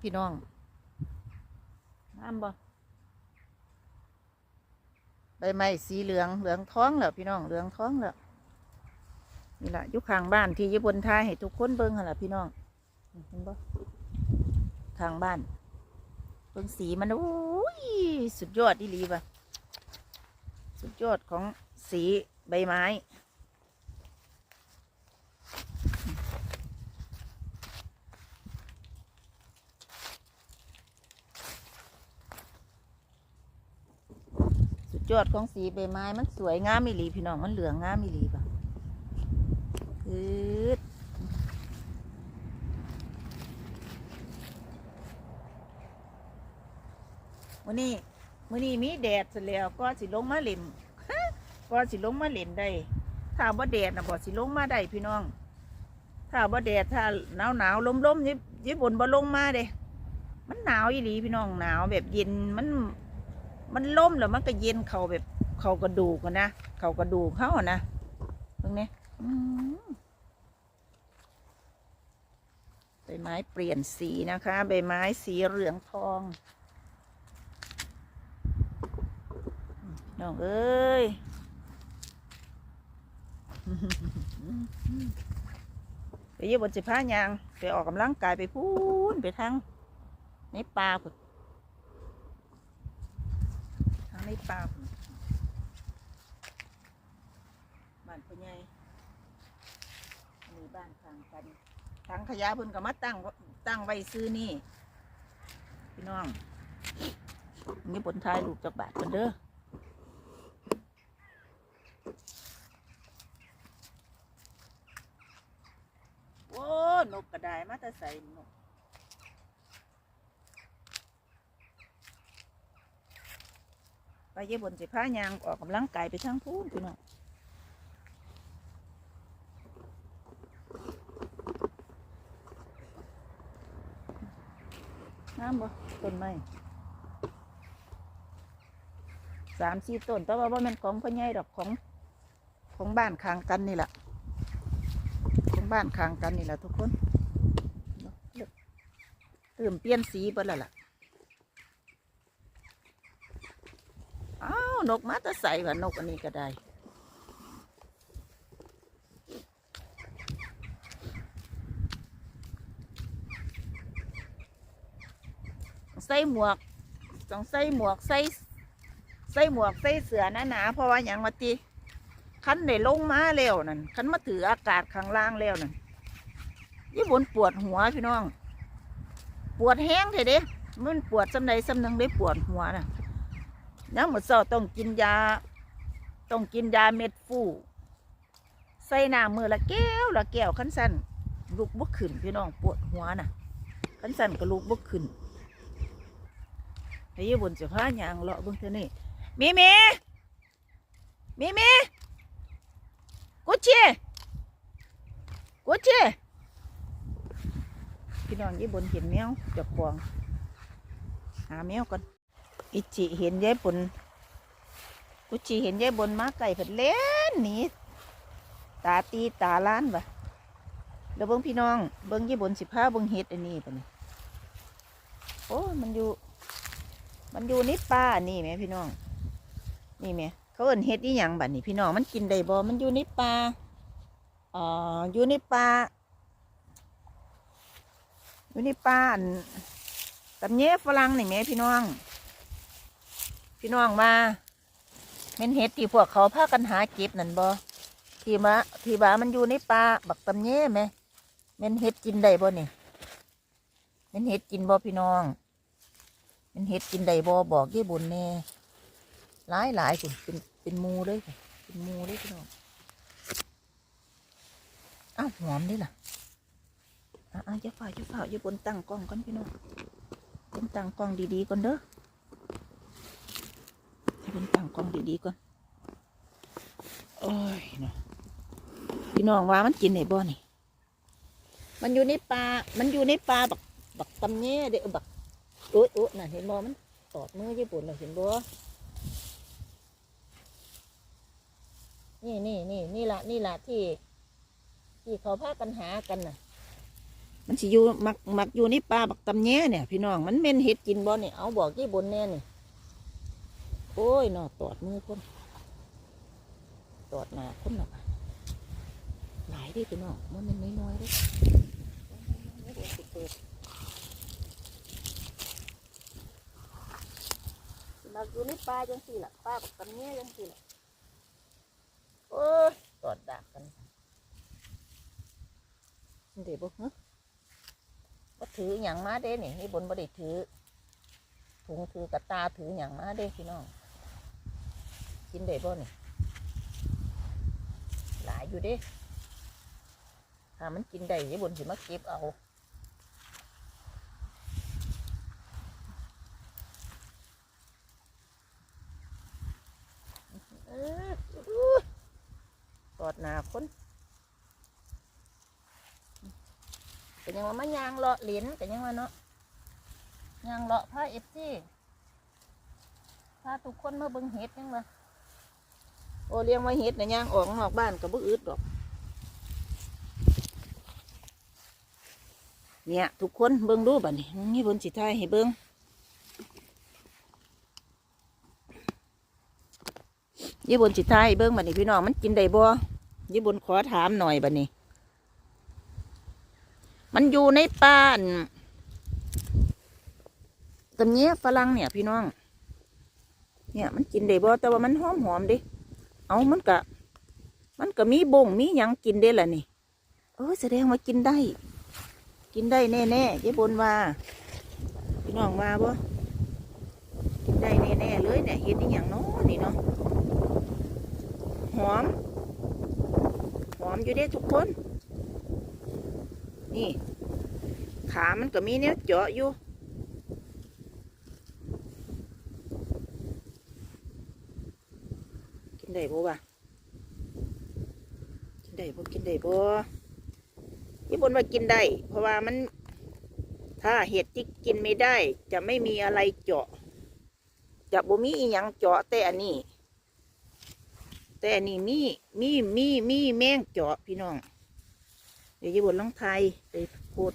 พี่น้องน้ำบ่ใบไม้สีเหลืองเหลืองท้องแล้วพี่น้องเหลืองท้องแล้วนี่แหละยู่ข้างบ้านที่ญี่ปุ่นทายให้ทุกคนเบิ่งหั่นล่ะพี่น้องเห็นบ่ขางบ้านเบิ่งสีมันโอ้ยสุดยอดอีลีว่ะสุดยอดของสีใบไม้ ยอดของสีใบไม้มันสวยงามอีหลีพี่น้องมันเหลืองงามอีหลีป่ะอืดมื้อนี้มื้อนี้มีแดดเสร็จแล้วก็สิลงมาเล่นก็สิลงมาเล่นได้ถ้าบ่แดดนะบ่สิลงมาได้พี่น้อง ถ้าบ่แดดถ้าหนาวหนาวลมลมๆญี่ญี่ปุ่นบ่ลงมาเด้มันหนาวอีหลีพี่น้องหนาวแบบเย็นมัน มันล่มแล้วมันก็เย็นเขาแบบเขากระดูกนะเขากระดูกเขาอะนะตรงนี้ใบไม้เปลี่ยนสีนะคะ ใบไม้สีเหลืองทองน้องเอ้ยไปอยืบบนสิพ้ายาง ไปออกกำลังกายไปพูนไปทางในป่าพุ นทางในป่าพุ่นบ้านพ่อใหญ่มีบ้านทางกันทางขยะเพิ่นก็มาตั้งตั้งไว้ซื้อนี่ พี่น้อง มีผลทายลูกจากบาทกันเด้อโอ้นกกระไดมาแต่ใส่นก ไปเยี่บนสิพ้ายางออกกำลังกายไปทางพูนพี่น้องน้ำบ่ต้นไม้สามสี่ต้น แต่ว่าบ่แม่นของพ่อใหญ่ดอกของของบ้านข้างกันนี่แหละของบ้านข้างกันนี่แหละทุกคนเริ่มเปลี่ยนสีไปแล้วล่ะ อ้าว นกมาตะใส่ว่านกอันนี้ก็ได้ใส่หมวกต้องใส่หมวกใส่ใส่หมวกใส่เสื้อหนาๆเพราะว่าอย่างว่าติคันได้ลงมาแล้วนั่นคันมาถืออากาศข้างล่างแล้วนั่นยี่บนปวดหัวพี่น้อง ปวดแห้งเถอะเด้มันปวดสำใดสำหนึงได้ปวดหัวน่ะ น้ำหมดเศร้าต้องกินยา ต้องกินยาเม็ดฟูใส่น้ำมือละแก้วละแก้วขันสั้นลูกบุกขึ้นพี่น้องปวดหัวน่ะขันสั้นก็ลูกบุกขึ้นไอ้ยี่บนเสียผ้ายางเลาะเบิ่งเท่านี้มีมีมีมีกุชชี่กุชชี่พี่น้องยี่บนเห็นแมวจับปวงหาแมวก่อน อิจิเห็นยายบนกุจิเห็นยายบนมาไก่เพิ่นเล่นหนีตาตีตาล้านบ่เดี๋ยวเบิ่งพี่น้อง เบิ่งยายบนสิพาเบิ่งเห็ดอันนี้ปะนี่โอ้มันอยู่ มันอยู่ในป่าอันนี่แหมพี่น้อง นี่แหมเขาเอิ้นเห็ดอีหยังบัดนี้พี่น้องมันกินได้บ่มันอยู่ในป่าอ๋ออยู่ในป่าอยู่ในป่าอันตำแยฝรั่งนี่แหมพี่น้อง พี่น้องมาเม่นเห็ดที่พวกเขาพากันหาเก็บนั่นบ่ที่มาที่บามันอยู่ในป่าบักตำแย่ไหมเม่นเห็ดกินได้บ่นี่เม่นเห็ดกินบ่พี่น้องเม่นเห็ดกินได้บ่บอกยี่บุญแน่หลายหลายคุณเป็นเป็นมูเลยค่ะเป็นมูเลยพี่น้องอ้าวหอมนี่ล่ะอะอะอย่าฝ่าอย่าฝ่าอย่าบนตั้งกล้องก่อนพี่น้องบนตั้งกล้องดีๆก่อนเด้อ ให้เป็นตั้งกล้องดีๆก่อนโอ้ยเนาะพี่น้องว่ามันกินไหนบ่นี่ มันอยู่ในป่ามันอยู่ในป่าบักบักตำแง่เด้อบักโอ๊ยโอ๊ยน่ะเห็นบ่มันตอดมือญี่ปุ่นน่ะเห็นบ่นี่นี่นี่นี่ละนี่ละที่ ที่เขาพากันหากันน่ะ มันสิอยู่มักมักอยู่ในป่าบักตำแย่เนี่ย พี่น้องมันเม่นเห็ดกินบ่เนี่ยเอาบอกยี่บนแน่นี่ โอ้ยนอตอดมือคนตอดหน้าคนหรอกหลายเดิพี่น้องมันมันน้อยๆเด้มักอยู่ในป่าจังสี่ล่ะป่าบักตำแย่จังสี่ล่ะโอ้ยตอดดากกันเดี๋ยวบ่ฮะบ่ถือหยังมาเด้นี่นี่บนบ่ได้ถือถุงถือกระตาถือหยังมาเด้พี่น้อง กินได้บ่นี่หลายอยู่ด้ถ้ามันกินได้ยี่บนสิมาเก็บเอาเอ้ออู้กอดหนาคนก็ยังว่ามันยางเลาะเหรียญก็ยังว่าเนาะยางเลาะผ้าเอฟซีพาทุกคนมาเบิ่งเห็ดยังว่า อเลี้ยงไว้เห็ดนะยางออกนอกบ้านกับบุอึดดอก เนี่ย ทุกคนเบิ่งดูบัดนี้นี่บนสิทายให้เบิ่งยี่บนสิทายเบิ่งบัดนี้พี่น้องมันกินได้บ่ยี่บนขอถามหน่อยบัดนี้ มันอยู่ในป่านตำเนี้ยฝรั่งเนี่ยพี่น้อง เนี่ยมันกินได้บ่แต่ว่ามันหอมหอมดิ เอามันกะมันก็มีบ่งมีหยังกินได้ล่ะนี่เออแสดงว่ากินได้ กินได้แน่ๆยายบนว่าพี่น้องว่าบ่กินได้แน่ๆเลยเนี่ยเห็ดนี่อย่างน้อนี่เนาะหอมหอมอยู่เด้ทุกคน นี่ ขามันก็มีเนี้ยเจาะอยู่ กิน ได้บ่วะกินได้บ่กินได้บ่ญี่ปุ่นว่ากินได้ เพราะว่ามัน ถ้าเห็ดที่กินไม่ได้ จะไม่มีอะไรเจาะ จะบ่มีอีหยังเจาะแต่อันนี้ แต่อันนี้มีมีมีมีแมงเจาะพี่น้อง เดี๋ยวญี่ปุ่นลองไทยไปพูด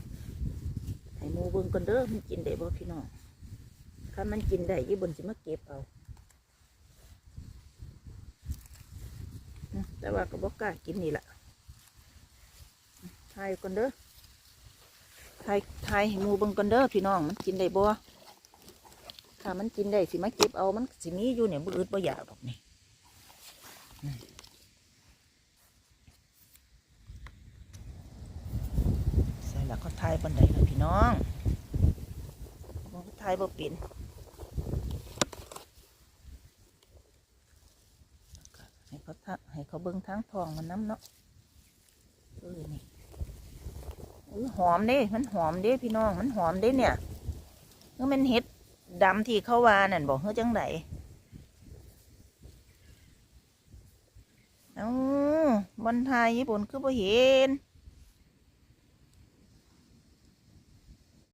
ให้หมูเบิ่งกันเด้อมันกินได้บ่พี่น้องถ้ามันกินได้ญี่ปุ่นสิมาเก็บเอาอืม แต่ว่าก็บอกกล้ากินนี่แหละไทยกันเด้อไทยไทยให้มูบิ่งกันเด้อพี่น้องมันกินได้บ่ถ้ามันกินได้สิมาเก็บเอามันสิมีอยู่เนี่ยบ่อึดบ่อยากดอกนี่ใส่แล้วก็ทายบันไดนะพี่น้องทายบ่เป็นให้ เขาทะให้เขาเบิ้งทางทองมันน้ำเนาะเออนี่อุ้ยหอมเด้ มันหอมเด้พี่น้อง มันหอมเด้เนี่ยเมื่อมันเห็ดดำที่เขาวานั่นบอกเฮ้ยจังไดเอ้าบนไทยญี่ปุ่นคือบ่เห็น